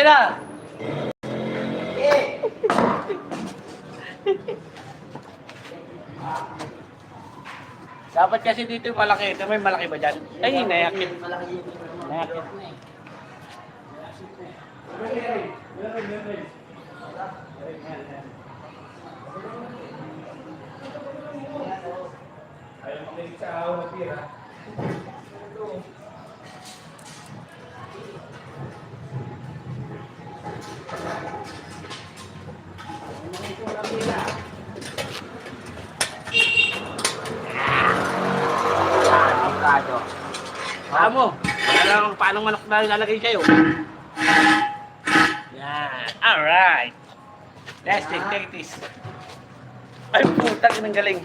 malaki na. Dapat kasi dito yung malaki. Ito may malaki ba dyan? Ay, nayakit. Nayakit na eh. Avocado. Alam mo, paano, paano manok na lalagay sa'yo? Yan. Alright. Testing, take this. Ay, putang ng galing.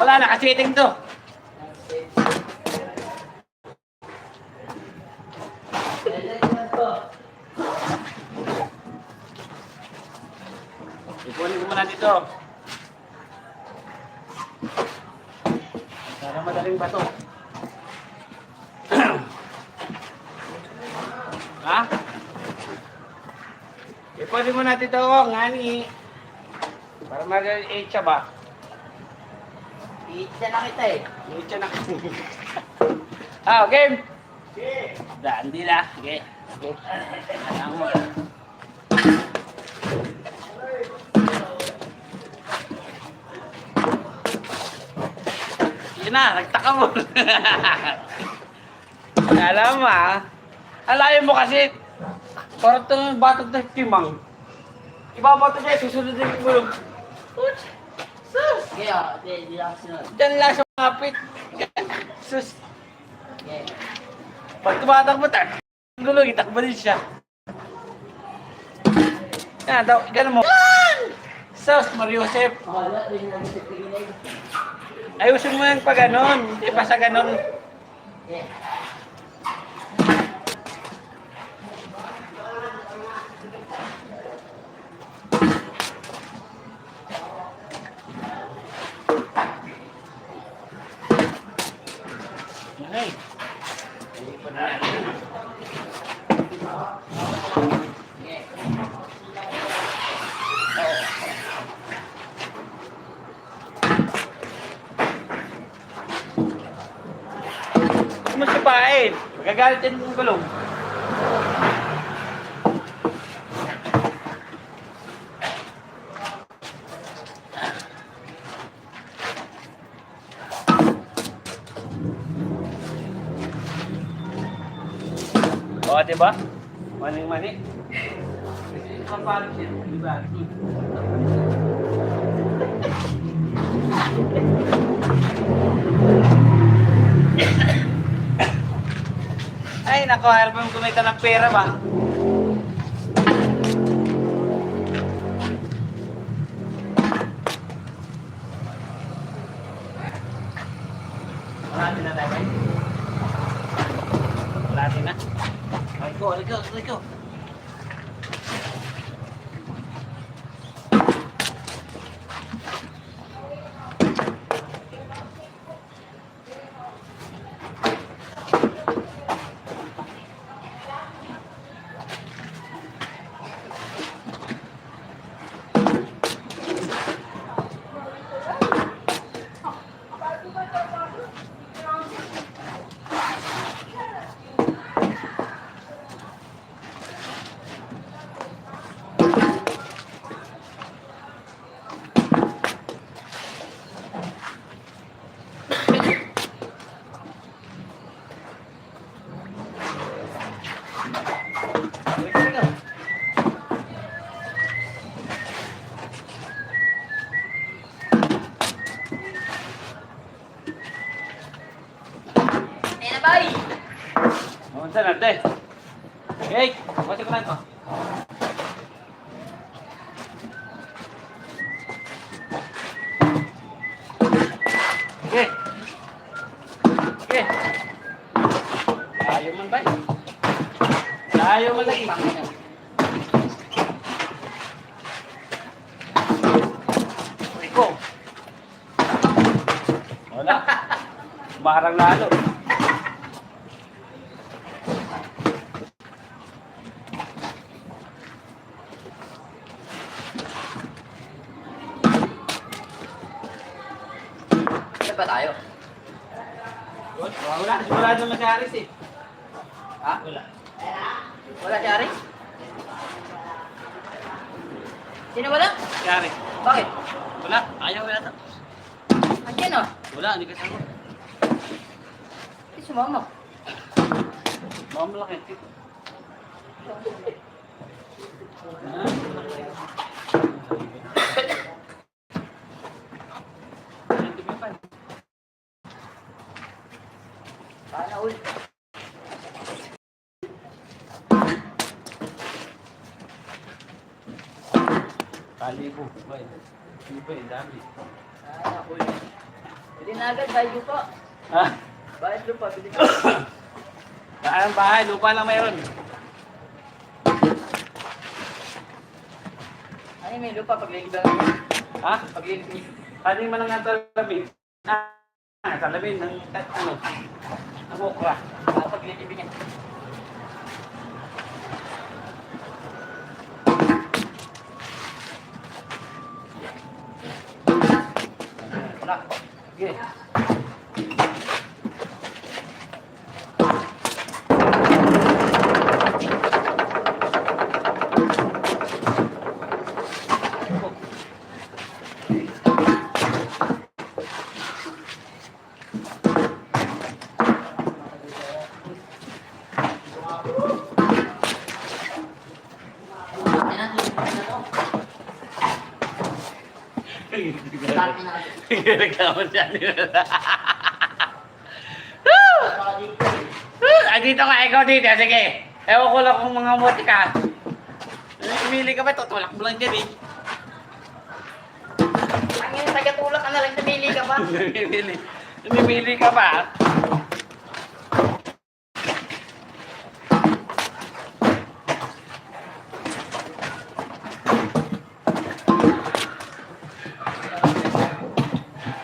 Wala na, kasiting to. Ipunin ko muna dito. Para madaling bato. ha? Ipunin mo natin ito, ngani. Para mag-8 siya ba? Pizza na kita eh. 8 siya na. ah, game! Daan din na. Okay. Okay. Alam mo. Na, nagtaka mo. Alam mo ah. Alayo mo kasi. Parang itong batok na timang. Ibabato siya, susunod din yung gulong. Uts! Sus! Kaya, di, di lang sunod. Diyan lang sa mapit. Sus! Okay. Pag tumatakbo, tak, gulong, itakbo din siya. Yan, daw, ganun mo. Sus, Mario Joseph. Wala, di lang sa Ayusin mo yan pag ganon. Hindi pa sa ganon. Okay. Okay. Hindi pa na. Okay. Huwag mo sipain. Magagalit yan yung gulong. O, di ba? Maning-mani. Kapalit yan, di ba? Ay, nako, help mo kumita ng pera ba? Marami na tayo, eh. Marami na. Ay, go, ay, go, ay, go. Ay, go, ay, go. Ayun na, boy! Awan sa narte. Hey, ko lang to. Okay. Okay. Ayaw man ba? Ayaw man lagi. ko. Wala. Marang lalo. Saan ba tayo? Wala. Wala naman si Aris eh. Ha? Wala. Wala si Aris? Sino wala? Si Aris. Bakit? Wala. Ayaw wala to. Andiyan oh. Wala. Hindi kasama. Hindi sumama. Baka malaki. Ah, malaki. Sana ul. Kalibo. Bay. Iba eh, dami. Sana ul. Pwede na agad, bayad lupa. Ha? Bayad lupa, pwede na. Saan bahay? Lupa lang mayroon. Ano may lupa paglilib lang? Ha? Paglilib. Kali man ang talamin. Ah, talamin ng ano? Ang okra. Ah, paglilib niya. Wala. Sige. Na agad. Reklamo siya. Baka dito. Ah, dito ka, ikaw dito. Sige. Ewan ko lang kung mga muti ka. Pumili ka ba? Tutulak mo lang dyan eh. Ang tagatulak ka na lang, tumili ka pa. Namimili. Namimili ka ba?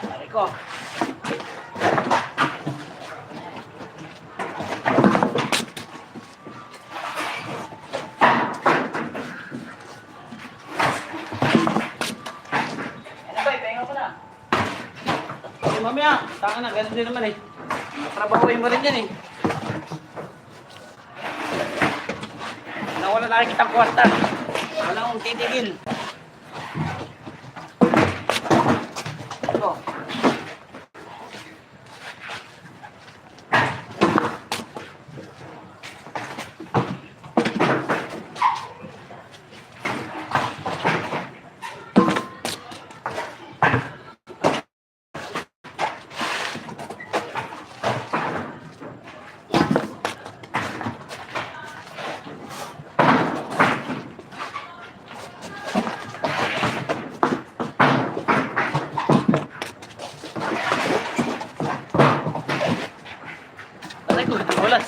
Pare ko. Ano ba, ipahinga ko na. Eh, mamaya, taka na, ganun din naman eh. Trabahuin mo rin yan eh. Nawala na kitang kwarta. Wala akong titigil. Ito. Aray ko, wala.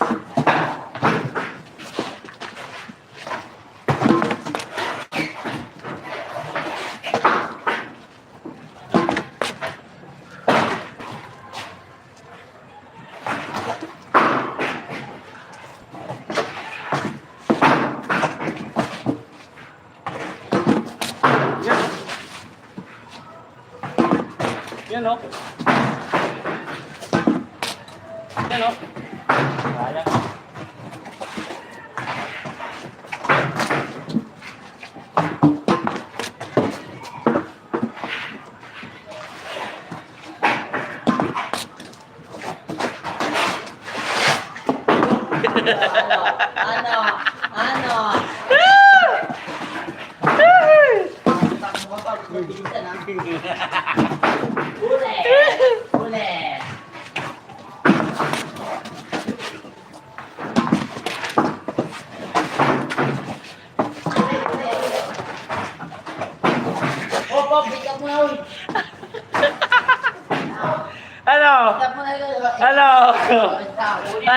Yan. Yan o. Yan o.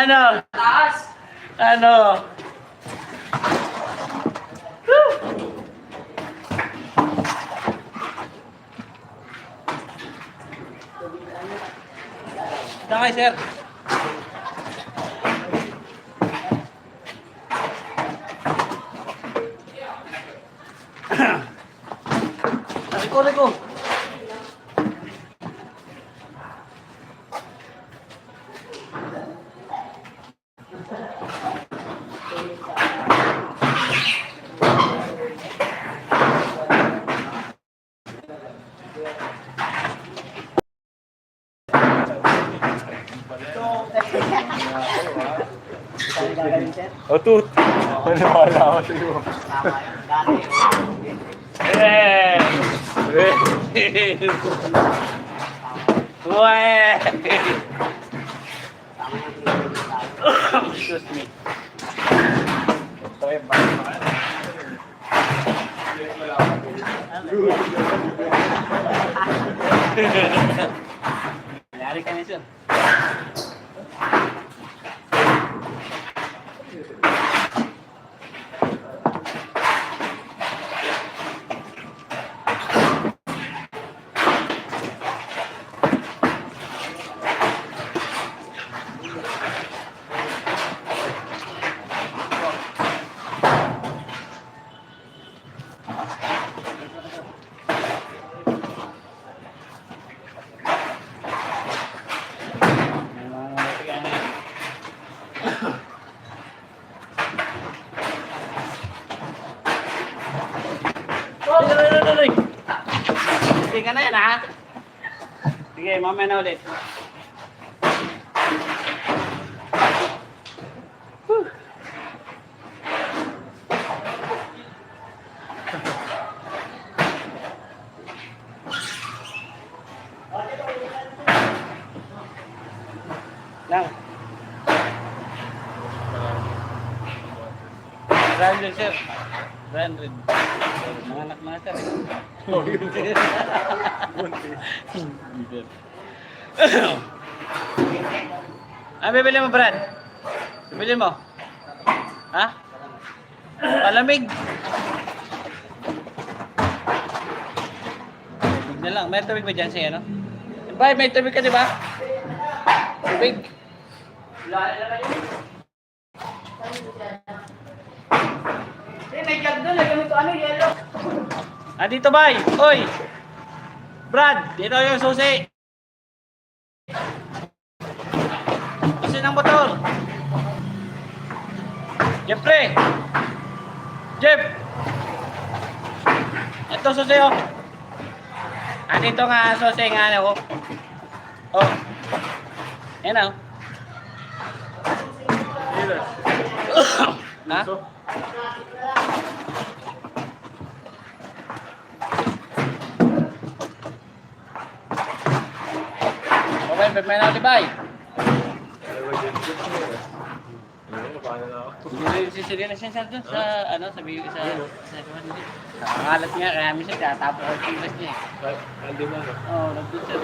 Ano? Taas. Ano? Woo! Sir. Tut. Maniwala ako sa'yo. Eh! Uwe! Excuse me. Nangyari ka na. Ka na yan, ha? Sige, mamaya na ulit. Whew. Lang. Brandon, sir. Brandon. Mga anak na, sir. Ano bibili mo, Brad? Bibili mo? Ha? Palamig. Tubig na lang. May tubig ba dyan siya, no? Bay, may tubig ka, di ba? Tubig. Eh, may jug doon. Lagyan mo ito ano, yellow. Ah, dito, bay. Oy. Brad, dito yung susi. Susi ng motor. Jeffrey. Jeff. Ito susi, oh. Ah, dito nga susi nga, ano, oh. Oh. Yan, oh. ha? Okay, na bay. Paano na ako? Si Serena siya doon sa ano sa biyo sa sa. Nangangalat niya kaya minsan tatapos ang tilas niya. eh. Andi na, no? Oo, nandun siya.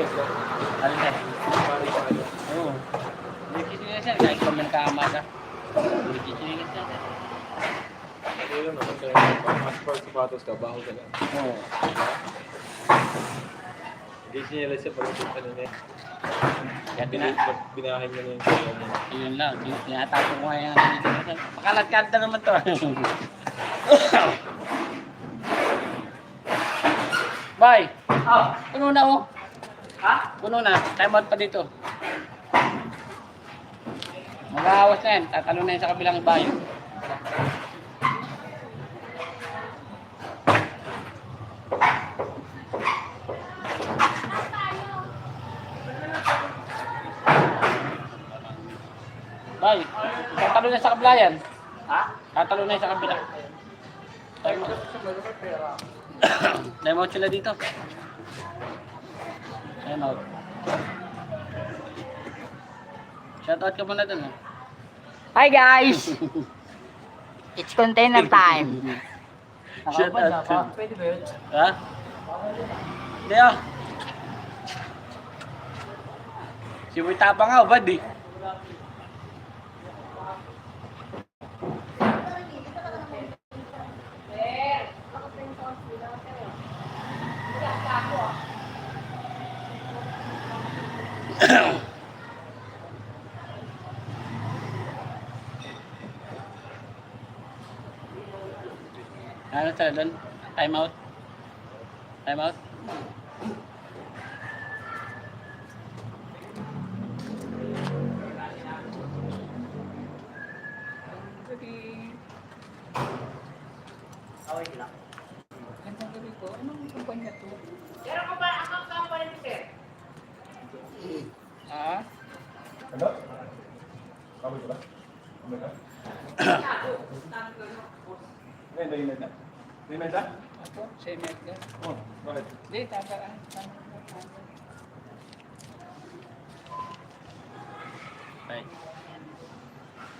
Alin siya? Sa ano. Oo. Hindi kisinig siya kahit pa man kaamata. Hindi kisinig siya. Ano yun, no? Kaya pang asphalt sapatos ka, baho ka lang. Oo. Hindi sinilas siya pag punta na niya. Kaya tina Binahin mo na yung kaya niya. yun lang, tin- tinatapos ko dito. Pakalat-kalat na naman to. Bye. Oh. Puno na oh. Ha? Puno na. Time out pa dito. Mag-aawas na yan. Tatalo na yan sa kabilang bayo. Bay, tatalo na sa kablayan. Ha? Tatalo na sa kabila. Time out. Time out sila dito. Time out. Shoutout ka muna dun. ah. Hi guys! It's container time. Shout out to- Pwede ba yun? Ha? Hindi ah. Si Boy Tapang nga, bad eh. Sa doon? Time out? Time out? Gandang gabi po. Anong kumpanya to? Ah? Ano? Kami ba? Kami ba? Ngayon, ngayon na. Ngayon na? Ako, Semet ka. Oh, bakit? Hindi, tagaan. Bye.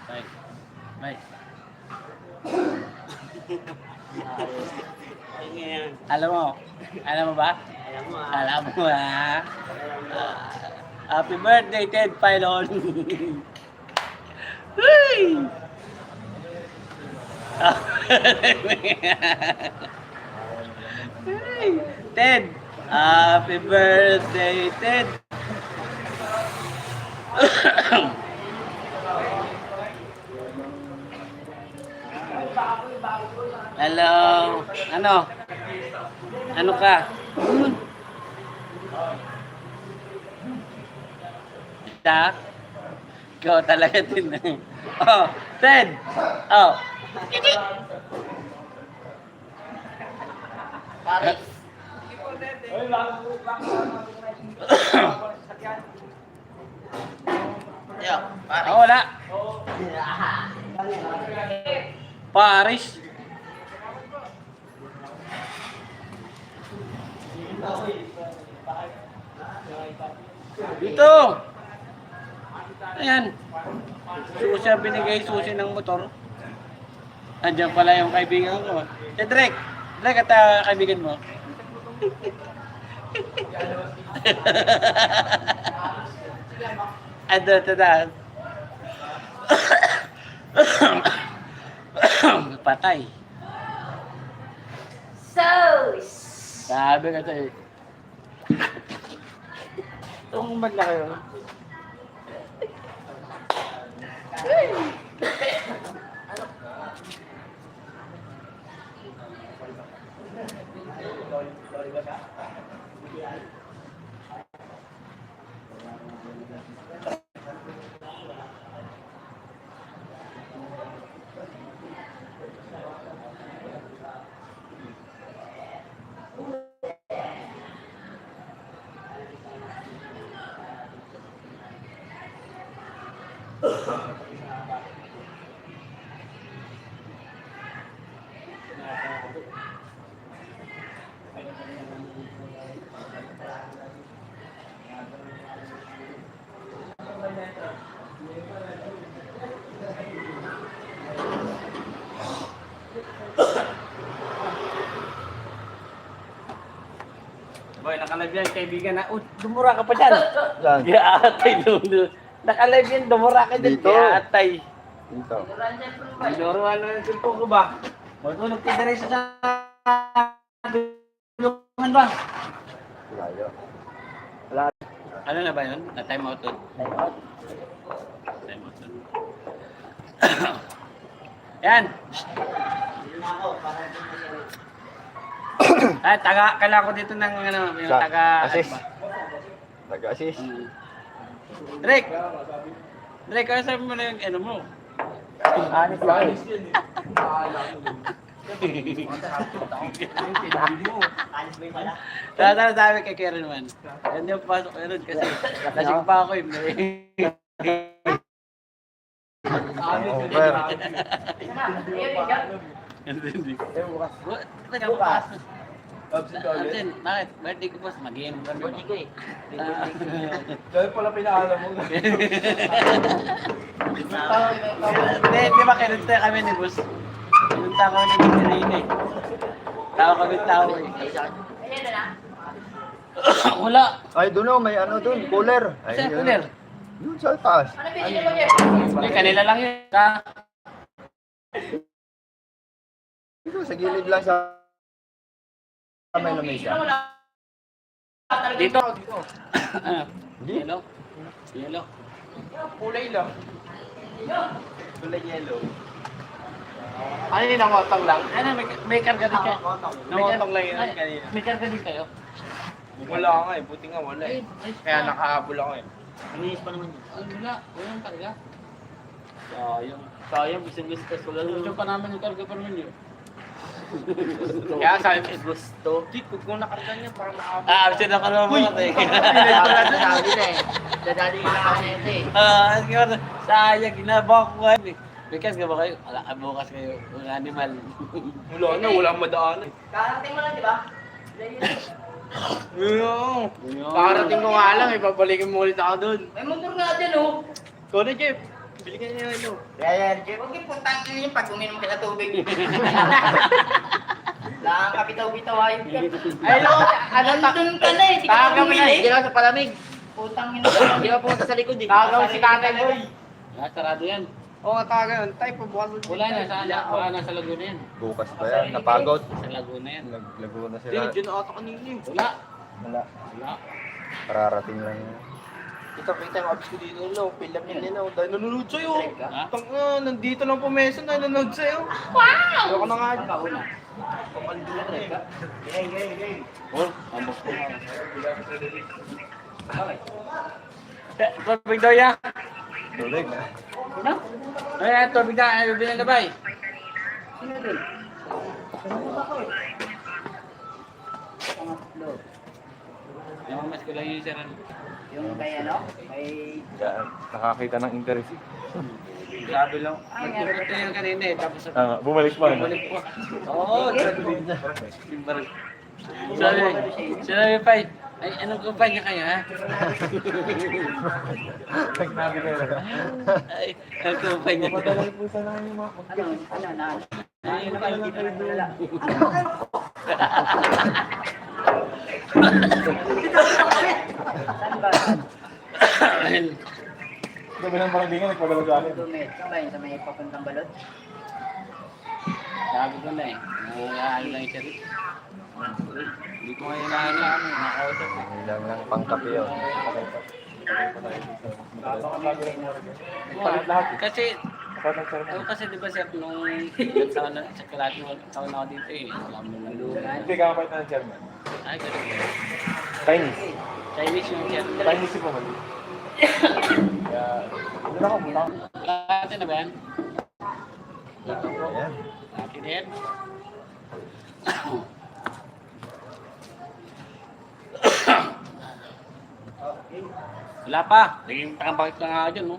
Bye. Bye. Alam mo? Alam mo ba? Alam mo Alam mo ha? Ah, happy birthday, Ted Pylon! Hey! Hey! Ted! Happy birthday, Ted! Hello. Ano? Ano ka? Hmm? Ta? Ikaw talaga din. oh, Ted. Oh. Pare. Yo, Ah, wala. Paris. Dito. Ayan. Susi ang binigay susi ng motor. Andiyan pala yung kaibigan ko. Si Drake. Drake at ah, kaibigan mo. Ado, tada. Patay. Sauce! Sabi ka sa'yo. Itong bag na kayo. 搞一个啥 Bapak. Boy, nakalive yan, kaibigan na. Oh, dumura ka pa dyan. Saan? Yeah, atay, dulo. Nakalive yan, dumura ka dyan. Dito. Yeah, atay. Dito. Binuruan na yung cellphone ko ba? Matulog ka dire sa tulungan ba? Layo. Ano na ba yun? Na time out doon? Time out. Time out doon. Yan. Ay, taga, kailangan ko dito ng ano, yung Sa- taga, assist. ano ba? Nag-assist. Hmm. Drake! Drake, ano sabi mo na yung ano mo? Anis lang. Tata sabi kay Karen naman. Hindi yung pasok ko rin kasi lasing pa ako eh. Over. Hindi, hindi. Bu- Teka, bukas. Atin, bakit? Birthday ko boss, mag-iinom kami. Birthday ko eh. Dahil pala pinaalam mo. Hindi, di ba kinunta kami ni boss? Kinunta kami ni Katrina eh. Tao kami tao eh. Wala. Ay, doon oh, may ano doon, cooler. Ay, Saan cooler? Yun sa taas. Ay, kanila lang yun. Ka. Dito, sa gilid lang sa sa may lamesa. Dito. Ano? Yellow? Yellow? Kulay lang. Kulay yellow. Ano yung nakotong lang? Ano, may, may karga din kayo. Nakotong lang yun kanina. May karga din kayo. Wala nga eh, buti nga wala eh. Kaya nakahabol ako eh. Iniis pa naman yun. Ay, wala. Walang karga. Sayang. Sayang, gusto lang. Gusto pa namin yung karga pa naman yun. Kaya sabi ko, Gusto. Di, huwag mo nakarga niya para nakahabol. Ah, absent ako naman mga tayo. Sabi na eh. Dadali ko lang kasi ito eh. Ah. Sayang, ginaba ko nga. Bikas ka ba kayo? Ah, bukas kayo. Ang animal. Wala na, walang madaanan. Karating mo lang, di ba? Yun. Parating ko nga lang, ipabalikin mo ulit ako doon. May motor nga dyan oh. Ikaw na, Jeff. Bili ka niya ano. Yan, Jeff. Huwag yung putang ko yun pag uminom ka sa tubig. Lang kapitaw-bitaw ayun ka. Ay, no, ano, ta- Nandun ka na eh. Ka tagagawin na, bumili. hindi lang sa palamig. Putang ina ka. Di ba pumunta sa likod eh? Tagagawin si Tatay Boy. Ah, sarado yan. Oo, tagagawin. Tay, pabukas mo. Wala na, saan na? Baka nasa Laguna yan. Bukas pa yan. Napagod. Sa Laguna yan. Naglago na Hindi, sila. dyan ata kanina eh. Wala. Wala. Wala. Kararating lang yun. Kita, kita yung abs ko dito, no. Pilam yun din, no. Dahil nanonood sa'yo. Ha? Tang na, nandito lang po mesa na nanonood sa'yo. Wow! Ayoko na nga dyan. Kauna. Pakaldo na eh. Oh, ambos ko. Eh, Tubig daw ya. Tulig na. Ano? Ay, tubig na. Ay, bilang labay. Sino dun? Ano ako eh? Pangatlo. Yung mas ko lang yung sir. Yung kay ano? Kay... Yan. Nakakita ng interest. Sabi lang. Ay, Nagpupunta yan kanina eh. Tapos Ah, bumalik pa. bumalik po. Oo, sabi na. Sabi, sabi pa, ay anong kumpanya kayo ha? Nagnabi kayo na. Ay, anong kumpanya kayo? Madalay po sana kayo mga Ano? Ano? Na? Ay, Ano ba? Hindi pa rin wala. Saan ba? Sabi ng parang nagpadala sa akin. Dumit. Saan ba yun? Sa may papuntang balot? Sabi ko na eh. Nangyayari lang yung sarili. Hindi ko ngayon na ano, nakausap eh. Ilang lang pangkapi yun. Kasi, ako kasi di ba sir, nung na, sa kalahati ng taon ako dito eh, alam mo na lugar. Hindi ka na ng chairman. Ay, ganun. Chinese. Chinese yung sir. Chinese si Pumali. Kaya, ano na ako. Kalahati na ba yan? Ayan. Kalahati din. Wala pa. Naging pakabakit lang ako dyan, no?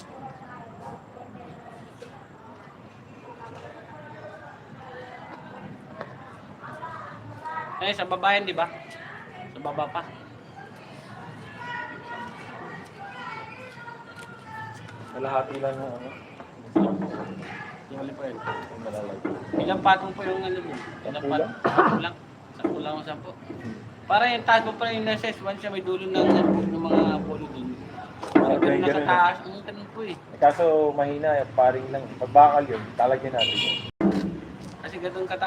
Eh, sa baba yan, di ba? Sa baba pa. Kalahati lang yung ano. Yung huli pa yun. Yung malalay. Ilang patong po yung ano mo? Ilang patong? Sampu lang. Sampu lang o sampu. Para yung taas mo pa yung nasa S1 siya may dulo ng, ng mga pulo dun. Para Okay, ganun ganun nakataas. Ang ganun po eh. Eh, Kaso mahina, paring lang. Pag bakal yun, talagyan natin. Kasi ganun kataas.